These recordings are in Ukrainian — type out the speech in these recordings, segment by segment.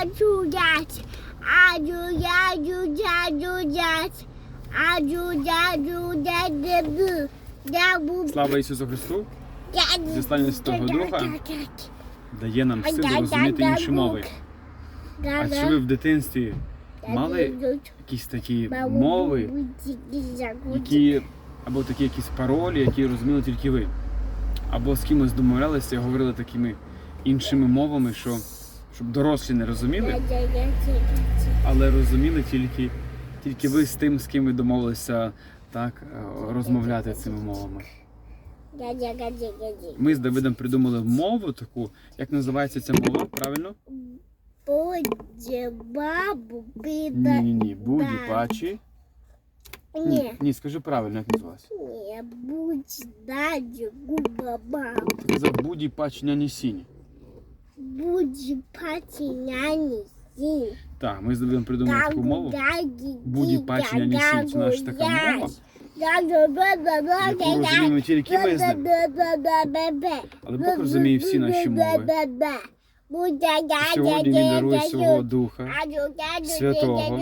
Ajudate, ajudate, ajudate, ajudate, ajudate, Слава Ісусу Христу! Зіслання Святого Духа. дає нам силу розуміти інші мови. А чи ви в дитинстві мали якісь такі мови, які або такі якісь паролі, які розуміли тільки ви? Або з кимось домовлялися і говорили такими іншими мовами, що щоб дорослі не розуміли, але розуміли тільки, тільки ви з тим, з ким ви домовилися так е, розмовляти цими мовами. Ми з Давидом придумали мову таку, як називається ця мова, правильно? Буде бабу Ні, біда. ні, ні. Буді Да. пачі. Ні, Ні, ні, скажи правильно, як називалась. ні, будь даді губа бабу. Ти казав буді пачі няні сіні. Будь патіняні сі. Так, ми з придумати таку мову. Буді пачі няні. Це наша така мова, яку розуміємо тільки ми з ним. Але Бог розуміє всі наші мови. Сьогодні він дарує свого Духа, Святого.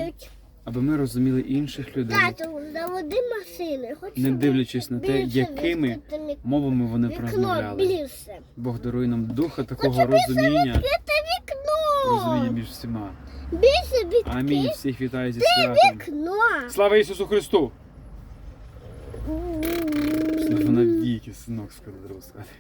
Аби ми розуміли інших людей, Тату, заводи машини. Хоч не дивлячись на те, якими відкрити мовами вони Вікно розмовляли. більше. Бог дарує нам духа такого розуміння, вікно. розуміння між всіма. Більше відкрити Амінь. Всіх вітаю зі святом. вікно. Слава Ісусу Христу! Слава навіки, синок, сказав сказати.